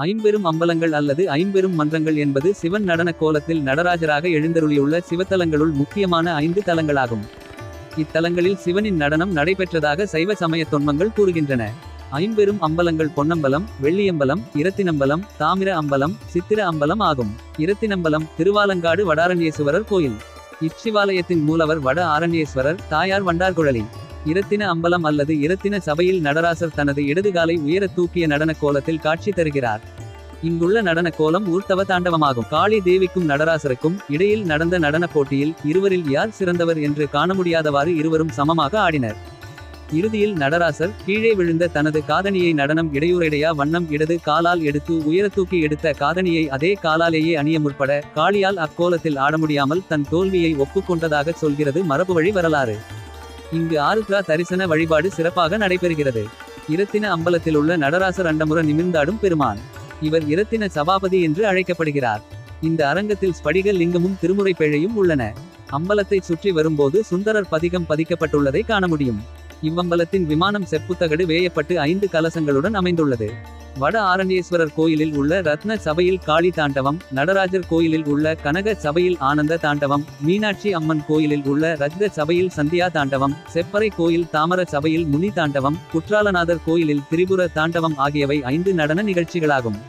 ஐம்பெரும் அம்பலங்கள் அல்லது ஐம்பெரும் மன்றங்கள் என்பது சிவன் நடன கோலத்தில் நடராஜராக எழுந்தருளியுள்ள சிவத்தலங்களுள் முக்கியமான ஐந்து தலங்களாகும். இத்தலங்களில் சிவனின் நடனம் நடைபெற்றதாக சைவ சமயத் தொன்மங்கள் கூறுகின்றன. ஐம்பெரும் அம்பலங்கள் பொன்னம்பலம் வெள்ளியம்பலம் இரத்தினம்பலம் தாமிர அம்பலம் சித்திர அம்பலம் ஆகும். இரத்தினம்பலம் திருவாலங்காடு வடாரண்யேசுவரர் கோயில். இச்சிவாலயத்தின் மூலவர் வட ஆரண்யேஸ்வரர் தாயார் வண்டார்குழலி. இரத்தின அம்பலம் அல்லது இரத்தின சபையில் நடராசர் தனது இடதுகாலை உயர தூக்கிய நடன கோலத்தில் காட்சி தருகிறார். இங்குள்ள நடன கோலம் ஊர்த்தவ தாண்டவமாகும். காளி தேவிக்கும் நடராசருக்கும் இடையில் நடந்த நடனப் போட்டியில் இருவரில் யார் சிறந்தவர் என்று காண முடியாதவாறு இருவரும் சமமாக ஆடினர். இறுதியில் நடராசர் கீழே விழுந்த தனது காதணியை நடனம் இடையூறையா வண்ணம் இடது காலால் எடுத்து உயர தூக்கி எடுத்த காதணியை அதே காலாலேயே அணிய முற்பட காளியால் அக்கோலத்தில் ஆட முடியாமல் தன் தோல்வியை ஒப்புக்கொண்டதாக சொல்கிறது மரபுவழி வரலாறு. இங்கு ஆருத்ரா தரிசன வழிபாடு சிறப்பாக நடைபெறுகிறது. இரத்தின அம்பலத்திலுள்ள நடராசர் அண்டமுற நிமிர்ந்தாடும் பெருமான். இவர் இரத்தின சபாபதி என்று அழைக்கப்படுகிறார். இந்த அரங்கத்தில் ஸ்படிக லிங்கமும் திருமுறை பேழையும் உள்ளன. அம்பலத்தை சுற்றி வரும்போது சுந்தரர் பதிகம் பதிக்கப்பட்டுள்ளதை காண முடியும். இவ்வம்பலத்தின் விமானம் செப்புத்தகடு வேயப்பட்டு ஐந்து கலசங்களுடன் அமைந்துள்ளது. வட ஆரண்யேஸ்வரர் கோயிலில் உள்ள ரத்ன சபையில் காளி தாண்டவம் நடராஜர் கோயிலில் உள்ள கனக சபையில் ஆனந்த தாண்டவம் மீனாட்சி அம்மன் கோயிலில் உள்ள ரத்ன சபையில் சந்தியா தாண்டவம் செப்பறை கோயில் தாமர சபையில் முனி தாண்டவம் குற்றாலநாதர் கோயிலில் திரிபுர தாண்டவம் ஆகியவை ஐந்து நடன நிகழ்ச்சிகளாகும்.